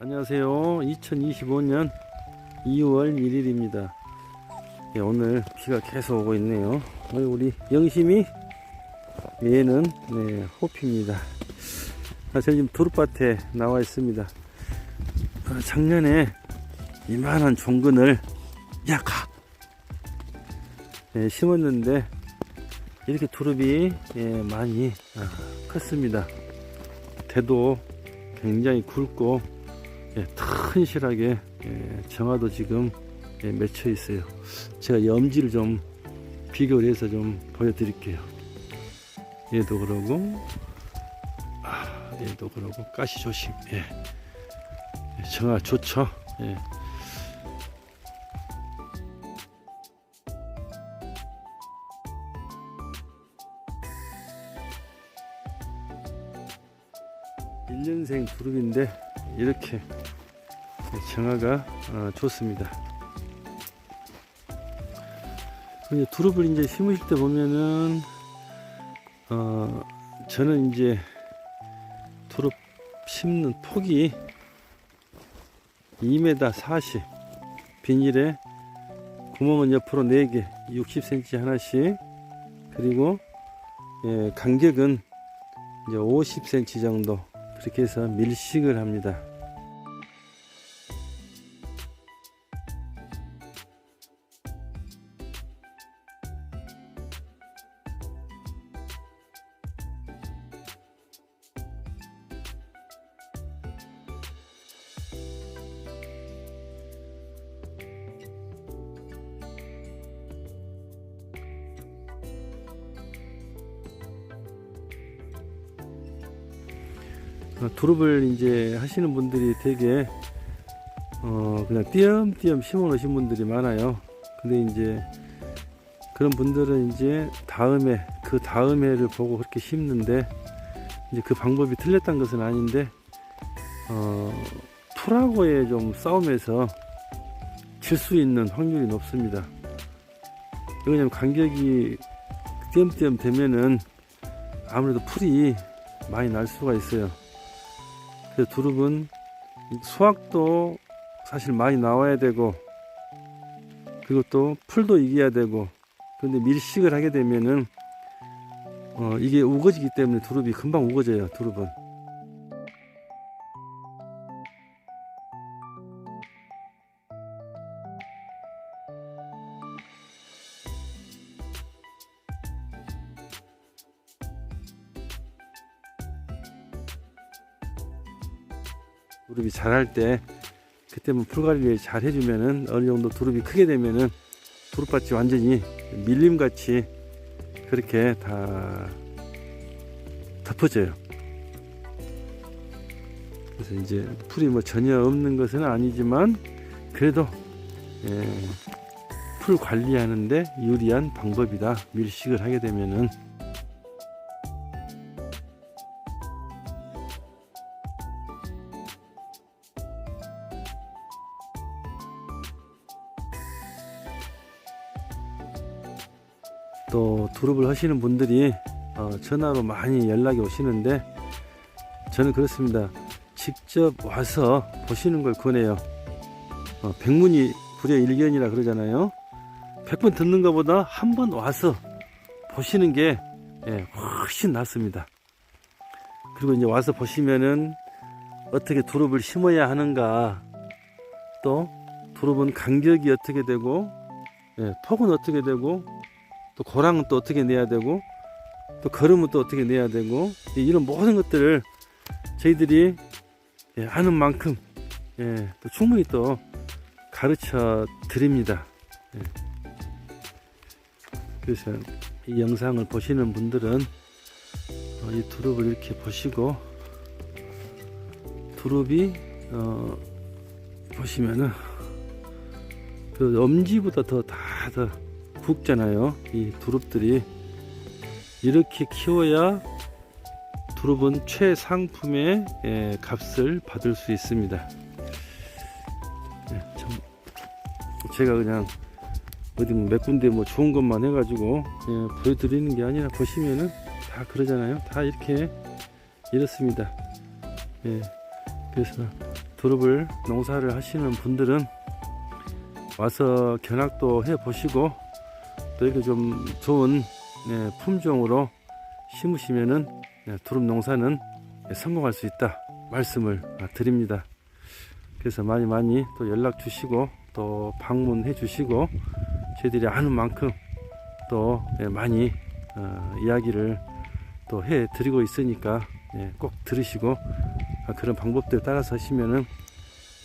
안녕하세요. 2025년 2월 1일입니다. 예, 오늘 비가 계속 오고 있네요. 오늘 우리 영심이 얘는 네, 호피입니다. 아, 저는 지금 도루밭에 나와 있습니다. 아, 작년에 이만한 종근을 야 가! 예, 심었는데 이렇게 두릅이 예, 많이 아, 컸습니다. 대도 굉장히 굵고 예, 튼실하게 예, 정화도 지금 예, 맺혀 있어요. 제가 염지를 좀 비교를 해서 좀 보여드릴게요. 얘도 그러고 아, 얘도 그러고 가시 조심. 예. 예, 정화 좋죠. 예. 일년생 두릅인데 이렇게 정화가 어, 좋습니다. 이제 두릅을 이제 심으실 때 보면은 어 저는 이제 두릅 심는 폭이 2m 40 비닐에 구멍은 옆으로 4개 60cm 하나씩 그리고 예, 간격은 이제 50cm 정도 그렇게 해서 밀식을 합니다. 두릅을 이제 하시는 분들이 되게 어 그냥 띄엄띄엄 심어 놓으신 분들이 많아요. 근데 이제 그런 분들은 이제 다음에 그 다음 해를 보고 그렇게 심는데 이제 그 방법이 틀렸다는 것은 아닌데 어 풀하고의 좀 싸움에서 질 수 있는 확률이 높습니다. 왜냐면 간격이 띄엄띄엄 되면은 아무래도 풀이 많이 날 수가 있어요. 그래서 두릅은 수확도 사실 많이 나와야 되고 그리고 또 풀도 이겨야 되고 그런데 밀식을 하게 되면은 어 이게 우거지기 때문에 두릅이 금방 우거져요 두릅은 두릅이 자랄 때 그때 뭐 풀관리를 잘 해주면은 어느 정도 두릅이 크게 되면은 두릅밭이 완전히 밀림같이 그렇게 다 덮어져요. 그래서 이제 풀이 뭐 전혀 없는 것은 아니지만 그래도 예, 풀 관리하는데 유리한 방법이다. 밀식을 하게 되면은 또 두릅을 하시는 분들이 어, 전화로 많이 연락이 오시는데 저는 그렇습니다. 직접 와서 보시는 걸 권해요. 어, 백문이 불여 일견이라 그러잖아요. 100번 듣는 것보다 한 번 와서 보시는 게 예, 훨씬 낫습니다. 그리고 이제 와서 보시면은 어떻게 두릅을 심어야 하는가 또 두릅은 간격이 어떻게 되고 예, 폭은 어떻게 되고 또 고랑은 또 어떻게 내야 되고 또 걸음은 또 어떻게 내야 되고 이런 모든 것들을 저희들이 예, 아는 만큼 예, 또 충분히 또 가르쳐 드립니다. 예. 그래서 이 영상을 보시는 분들은 어, 이 두릅을 이렇게 보시고 두릅이 어, 보시면은 그 엄지보다 더 다더 굵잖아요. 이 두릅들이 이렇게 키워야 두릅은 최상품의 예, 값을 받을 수 있습니다. 예, 참 제가 그냥 어디 뭐몇 군데 뭐 좋은 것만 해가지고 예, 보여드리는 게 아니라 보시면은 다 그러잖아요. 다 이렇게 이렇습니다. 예, 그래서 두릅을 농사를 하시는 분들은 와서 견학도 해 보시고 또 이렇게 좀 좋은 예, 품종으로 심으시면은 예, 두릅 농사는 예, 성공할 수 있다 말씀을 아, 드립니다. 그래서 많이 많이 또 연락 주시고 또 방문해 주시고 저희들이 아는 만큼 또 예, 많이 어, 이야기를 또 해 드리고 있으니까 예, 꼭 들으시고 아, 그런 방법들 따라서 하시면은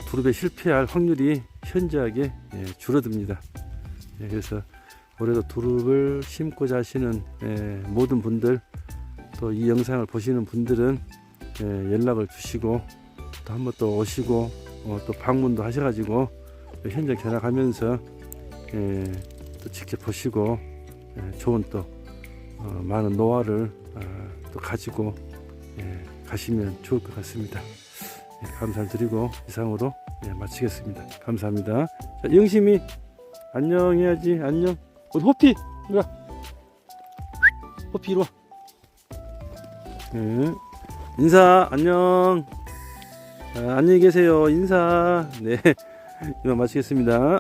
두릅에 실패할 확률이 현저하게 예, 줄어듭니다. 예, 그래서 올해도 두릅을 심고자 하시는 예, 모든 분들 또 이 영상을 보시는 분들은 예, 연락을 주시고 또 한번 또 오시고 어, 또 방문도 하셔가지고 현장 견학하면서 예, 또 직접 보시고 예, 좋은 또 어, 많은 노하를 아, 또 가지고 예, 가시면 좋을 것 같습니다. 예, 감사를 드리고 이상으로 예, 마치겠습니다. 감사합니다. 자, 영심이 안녕 해야지 안녕. 어디 호피 이리 와. 호피 이리 와. 예. 인사 안녕. 자, 안녕히 계세요 인사. 네 이만 마치겠습니다.